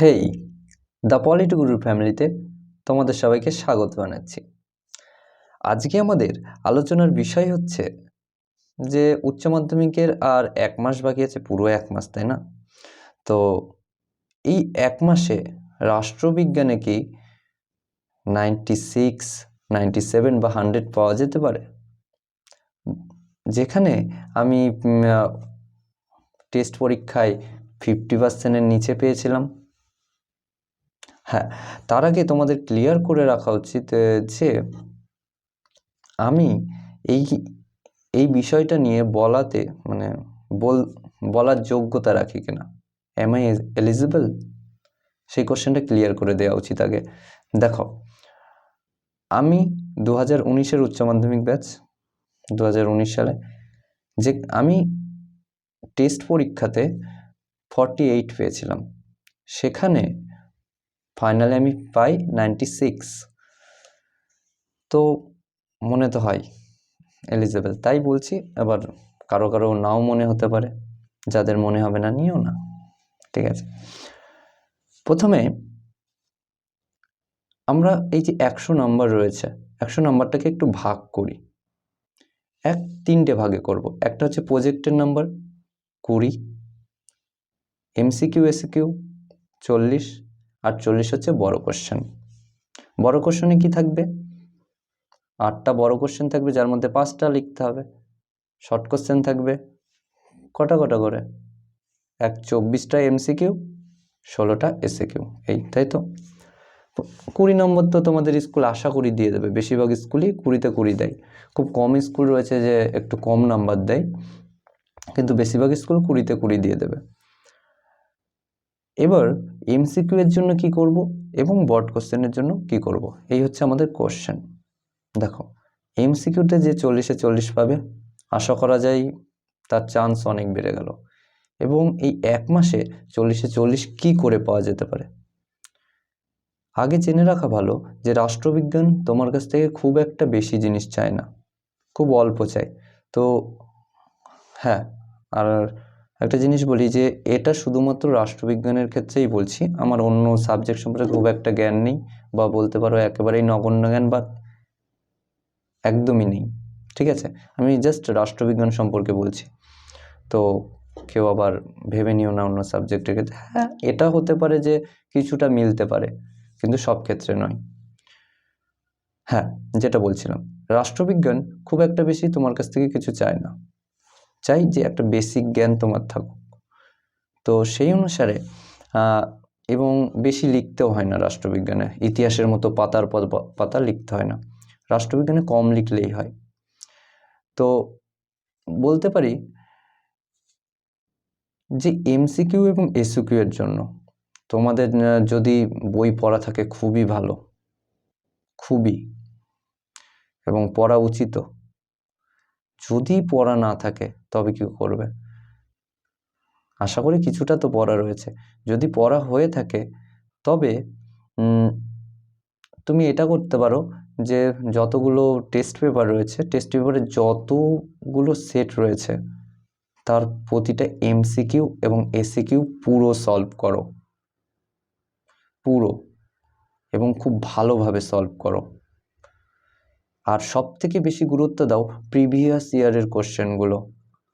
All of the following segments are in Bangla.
হেই, দ্য পলিটি গুরুর ফ্যামিলিতে তোমাদের সবাইকে স্বাগত জানাচ্ছি। আজকে আমাদের আলোচনার বিষয় হচ্ছে যে উচ্চ মাধ্যমিকের আর এক মাস বাকি আছে, পুরো এক মাস, তাই না? তো এই এক মাসে রাষ্ট্রবিজ্ঞানে কি নাইনটি সিক্স, নাইনটি সেভেন বা হান্ড্রেড পাওয়া যেতে পারে? যেখানে আমি টেস্ট পরীক্ষায় ফিফটি পার্সেন্টের নিচে পেয়েছিলাম। হ্যাঁ তার আগে তোমাদের ক্লিয়ার করে রাখা উচিত যে আমি এই এই বিষয়টা নিয়ে বলাতে মানে বল, বলার যোগ্যতা রাখি কিনা? এম আই এলিজিবল সেই কোশ্চেনটা ক্লিয়ার করে দেওয়া উচিত আগে। দেখো, আমি দু হাজার উনিশের উচ্চ মাধ্যমিক ব্যাচ দু হাজার উনিশ সালে, যে আমি টেস্ট পরীক্ষাতে ফর্টি এইট পেয়েছিলাম। সেখানে ফাইনালে আমি পাই নাইনটি সিক্স। তো মনে তো হয় এলিজেবেল তাই বলছি। এবার কারও কারও নাও মনে হতে পারে, যাদের মনে হবে না নিও না, ঠিক আছে? প্রথমে আমরা এই যে একশো নাম্বার রয়েছে, একশো নাম্বারটাকে একটু ভাগ করি। এক, তিনটে ভাগে করব। একটা হচ্ছে প্রজেক্টের নাম্বার কুড়ি, এমসিকিউ, এসিকিউ, চল্লিশ আর চল্লিশ হচ্ছে বড় কোশ্চেন বড় কোশ্চেনে কি থাকবে? আটটা বড় কোশ্চেন থাকবে, যার মধ্যে পাঁচটা লিখতে হবে। শর্ট কোশ্চেন থাকবে কটা কটা করে? এক চব্বিশটা এমসিকিউ ষোলোটা এসিকিউ এই, তাই তো? কুড়ি নম্বর তো তোমাদের স্কুল আশা করি দিয়ে দেবে। বেশিরভাগ স্কুলই কুড়িতে কুড়ি দেয়। খুব কম স্কুল রয়েছে যে একটু কম নাম্বার দেয়। কিন্তু বেশিরভাগ স্কুল কুড়িতে কুড়ি দিয়ে দেবে। এবার এমসিকিউ এর জন্য কি করব এবং বড কোশ্চেনের জন্য কি করব? এই হচ্ছে আমাদের কোশ্চেন দেখো এমসিকিউতে যে চল্লিশে চল্লিশ পাবে, আশা করা যায় তার চান্স অনেক বেড়ে গেল। এবং এই এক মাসে চল্লিশে চল্লিশ কি করে পাওয়া যেতে পারে? আগে জেনে রাখা ভালো যে রাষ্ট্রবিজ্ঞান তোমার কাছ থেকে খুব একটা বেশি জিনিস চায় না। খুব অল্প চায়। তো হ্যাঁ আর একটা জিনিস বলি যে, এটা শুধুমাত্র রাষ্ট্রবিজ্ঞানের ক্ষেত্রেই বলছি। আমার অন্য সাবজেক্ট সম্পর্কে খুব একটা জ্ঞান নেই বা বলতে পারো একেবারেই নগণ্য জ্ঞান বা একদমই নেই। ঠিক আছে? আমি জাস্ট রাষ্ট্রবিজ্ঞান সম্পর্কে বলছি। তো কেউ আবার ভেবে নিও না অন্য সাবজেক্টের ক্ষেত্রে। হ্যাঁ এটা হতে পারে যে কিছুটা মিলতে পারে, কিন্তু সব ক্ষেত্রে নয়। হ্যাঁ যেটা বলছিলাম। রাষ্ট্রবিজ্ঞান খুব একটা বেশি তোমার কাছ থেকে কিছু চায় না। চাই যে একটা বেসিক জ্ঞান তোমার থাকুক। তো সেই অনুসারে এবং বেশি লিখতেও হয় না রাষ্ট্রবিজ্ঞানে। ইতিহাসের মতো পাতার পাতা লিখতে হয় না। রাষ্ট্রবিজ্ঞানে কম লিখলেই হয়। তো বলতে পারি যে এমসিকিউ এবং এসিকিউ এর জন্য তোমাদের যদি বই পড়া থাকে খুবই ভালো। খুবই। এবং পড়া উচিত যদি পড়া না থাকে, তবে কি করবে? আশা করি কিছুটা তো পড়া রয়েছে। যদি পড়া হয়ে থাকে, তবে তুমি এটা করতে পারো যে, যতগুলো টেস্ট পেপার রয়েছে টেস্ট পেপারে যতগুলো সেট রয়েছে, তার প্রতিটা এমসিকিউ এবং এসিকিউ পুরো সলভ করো। পুরো এবং খুব ভালোভাবে সলভ করো। আর সব থেকে বেশি গুরুত্ব দাও প্রিভিয়াস ইয়ারের কোশ্চেনগুলো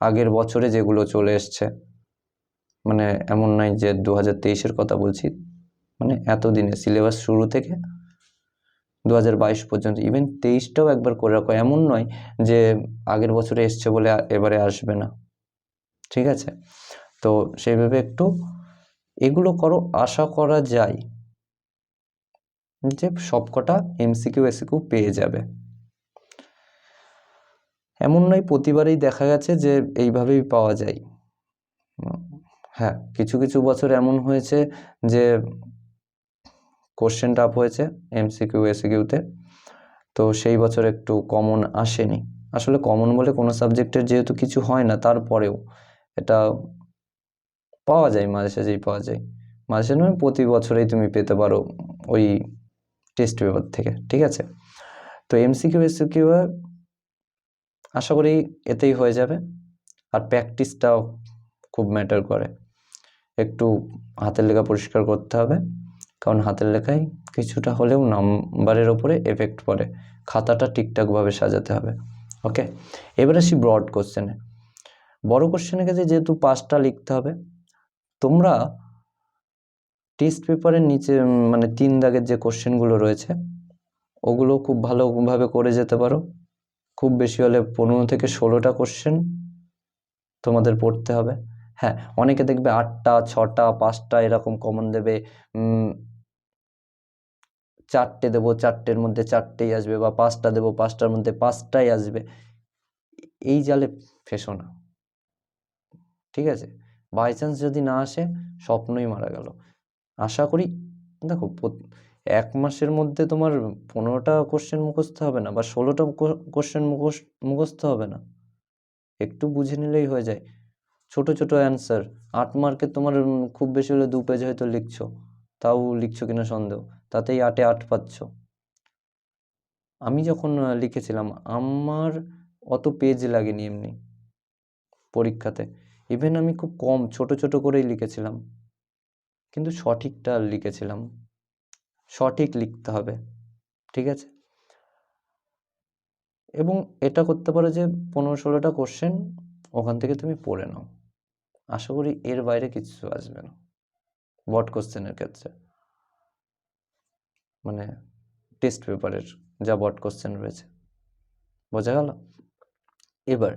আগের বছরে যেগুলো চলে এসছে। মানে এমন নয় যে দু হাজার তেইশের কথা বলছি মানে এতদিনে সিলেবাস শুরু থেকে দু হাজার বাইশ পর্যন্ত ইভেন তেইশটাও একবার করে রাখো। এমন নয় যে আগের বছরে এসছে বলে এবারে আসবে না। ঠিক আছে? তো সেইভাবে একটু এগুলো করো, আশা করা যায় যে সবকটা এমসিকিউ এসিকিউ পেয়ে যাবে। এমন নয়, প্রতিবারেই দেখা গেছে যে এইভাবেই পাওয়া যায়। হ্যাঁ কিছু কিছু বছর এমন হয়েছে যে কোশ্চেন টাফ হয়েছে এমসিকিউ এসিকিউতে তো। সেই বছর একটু কমন আসেনি। আসলে কমন বলে কোনো সাবজেক্টের যেহেতু কিছু হয় না, তারপরেও এটা পাওয়া যায়, মাঝে সাঝেই পাওয়া যায়। মাঝে নয় প্রতি বছরেই তুমি পেতে পারো ওই টেস্ট পেপার থেকে, ঠিক আছে? তো এমসিকিউ এসিকিউ আশা করি এতেই হয়ে যাবে। আর প্র্যাকটিসটাও খুব ম্যাটার করে। একটু হাতের লেখা পরিষ্কার করতে হবে। কারণ হাতের লেখায় কিছুটা হলেও নাম্বারের ওপরে এফেক্ট পড়ে। খাতাটা ঠিকঠাকভাবে সাজাতে হবে। ওকে এবার আসি ব্রড কোশ্চেনে বড় কোশ্চেনের কাছে যেহেতু পাঁচটা লিখতে হবে, তোমরা টেস্ট পেপারের নিচে মানে তিন দাগের যে কোশ্চেনগুলো রয়েছে, ওগুলো খুব ভালোভাবে করে যেতে পারো। খুব বেশি হলে পনেরো থেকে ষোলোটা কোশ্চেন তোমাদের পড়তে হবে। হ্যাঁ অনেকে দেখবে আটটা, ছটা, পাঁচটা এরকম কমন দেবে। চারটে দেবো, চারটের মধ্যে চারটেই আসবে বা পাঁচটা দেবো, পাঁচটার মধ্যে পাঁচটাই আসবে। এই জালে ফেসো না। ঠিক আছে? বাই চান্স যদি না আসে, স্বপ্নই মারা গেল। আশা করি, দেখো এক মাসের মধ্যে তোমার পনেরোটা কোশ্চেন মুখস্থ হবে না বা ষোলোটা কোশ্চেন মুখস্থ হবে না। একটু বুঝে নিলেই হয়ে যায়। ছোট ছোট অ্যান্সার আট মার্কের তোমার খুব বেশি হলে দু পেজ হয়তো লিখছো। তাও লিখছো কিনা সন্দেহ। তাতেই আটে আট পাচ্ছ। আমি যখন লিখেছিলাম, আমার অত পেজ লাগেনি এমনি পরীক্ষাতে। ইভেন আমি খুব কম, ছোট ছোট করেই লিখেছিলাম। কিন্তু সঠিকটা লিখেছিলাম। সঠিক লিখতে হবে, ঠিক আছে? এবং এটা করতে পারো যে পনেরো ষোলোটা কোশ্চেন ওখান থেকে তুমি পড়ে নাও। আশা করি এর বাইরে কিছু আসবে না, বট কোশ্চেনের ক্ষেত্রে। মানে টেস্ট পেপারের যা বট কোশ্চেন রয়েছে, বোঝা গেল? এবার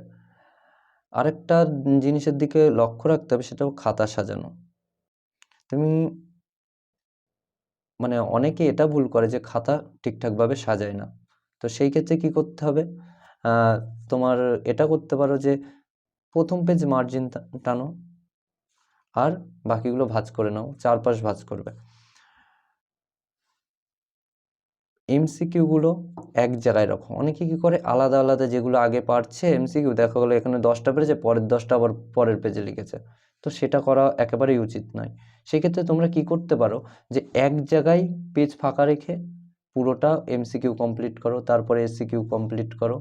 আরেকটা জিনিসের দিকে লক্ষ্য রাখতে হবে সেটাও খাতা সাজানো। তুমি মানে অনেকে এটা ভুল করে যে খাতা ঠিকঠাকভাবে সাজায় না। তো সেই ক্ষেত্রে কি করতে হবে? তোমার এটা করতে পারো যে প্রথম পেজ মার্জিন টানো, আর বাকিগুলো ভাঁজ করে নাও, চারপাশ ভাঁজ করবে। এমসিকিউগুলো এক জায়গায় রাখো অনেকে কি করে? আলাদা আলাদা যেগুলো আগে পারছে এমসিকিউ দেখা গেলো এখানে দশটা পেরেছে, পরের দশটা আবার পরের পেজে লিখেছে। তো সেটা করা একেবারেই উচিত নয়। সেক্ষেত্রে তোমরা কি করতে পারো? যে এক জায়গায় পেজ ফাঁকা রেখে পুরোটা এমসিকিউ কমপ্লিট করো, তারপরে এসসিকিউ কমপ্লিট করো,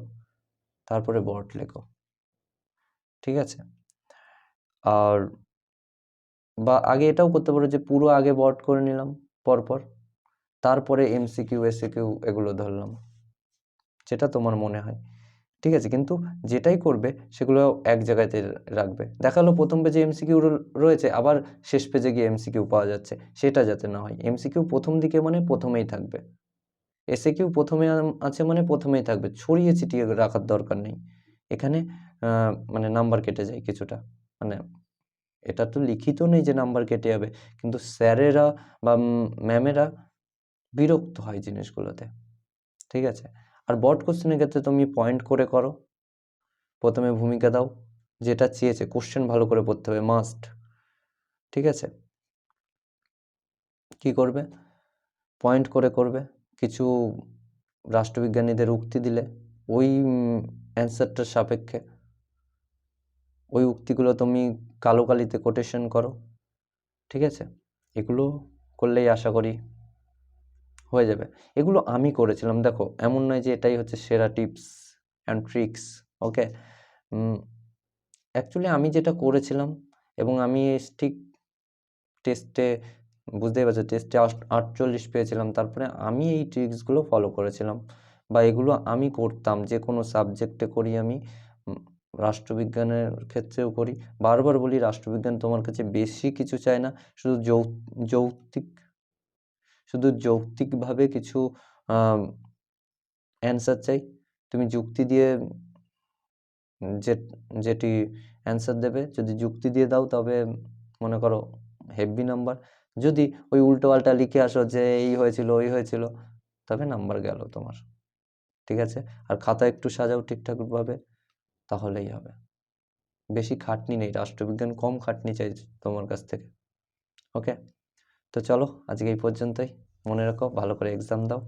তারপরে বোর্ড লেখো। ঠিক আছে? আর বা আগে এটাও করতে পারো যে পুরো আগে বট করে নিলাম, পরপর। তারপরে এমসিকিউ এসিকিউ এগুলো ধরলাম। যেটা তোমার মনে হয়। ঠিক আছে? কিন্তু যেটাই করবে, সেগুলো এক জায়গাতে রাখবে। দেখাল প্রথম পেজে এমসিকিউ রয়েছে, আবার শেষ পেজে গিয়ে এমসিকিউ পাওয়া যাচ্ছে। সেটা যাতে না হয়। এমসিকিউ প্রথম দিকে মানে প্রথমেই থাকবে। এসে কিউ প্রথমে আছে মানে প্রথমেই থাকবে। ছড়িয়ে ছিটিয়ে রাখার দরকার নেই। এখানে মানে নাম্বার কেটে যায় কিছুটা। মানে এটা তো লিখিত নেই যে নাম্বার কেটে যাবে। কিন্তু স্যারেরা বা ম্যামেরা বিরক্ত হয় জিনিসগুলোতে। ঠিক আছে? আর বট কোশ্চেনের ক্ষেত্রে তুমি পয়েন্ট করে করো। প্রথমে ভূমিকা দাও। যেটা চেয়েছে কোশ্চেন ভালো করে পড়তে হবে মাস্ট ঠিক আছে? কি করবে? পয়েন্ট করে করবে। কিছু রাষ্ট্রবিজ্ঞানীদের উক্তি দিলে, ওই অ্যান্সারটার সাপেক্ষে। ওই উক্তিগুলো তুমি কালো কালিতে কোটেশন করো। ঠিক আছে? এগুলো করলেই আশা করি হয়ে যাবে। এগুলো আমি করেছিলাম। দেখো, এমন নয় যে এটাই হচ্ছে সেরা tips and tricks okay actually আমি যেটা করেছিলাম এবং আমি ঠিক টেস্টে বুঝতেই পারছ টেস্টে আটচল্লিশ পেয়েছিলাম। তারপরে আমি এই ট্রিক্সগুলো ফলো করেছিলাম বা এগুলো আমি করতাম। যে কোনো সাবজেক্টে করি আমি রাষ্ট্রবিজ্ঞানের ক্ষেত্রেও করি। বারবার বলি, রাষ্ট্রবিজ্ঞান তোমার কাছে বেশি কিছু চায় না। শুধু যৌ যৌক্তিক শুধু যৌক্তিকভাবে কিছু অ্যান্সার চাই? তুমি যুক্তি দিয়ে যে, যেটি অ্যান্সার দেবে, যদি যুক্তি দিয়ে দাও তবে মনে করো হেভি নাম্বার যদি ওই উল্টো পাল্টা লিখে আসো যে এই হয়েছিল, ওই হয়েছিল, তবে নাম্বার গেল তোমার। ঠিক আছে? আর খাতা একটু সাজাও ঠিকঠাকভাবে তাহলেই হবে। বেশি খাটনি নেই, রাষ্ট্রবিজ্ঞান কম খাটনি চাই তোমার কাছ থেকে। ওকে তো চলো আজকে এই পর্যন্তই। মনে রাখো ভালো করে এক্সাম দাও।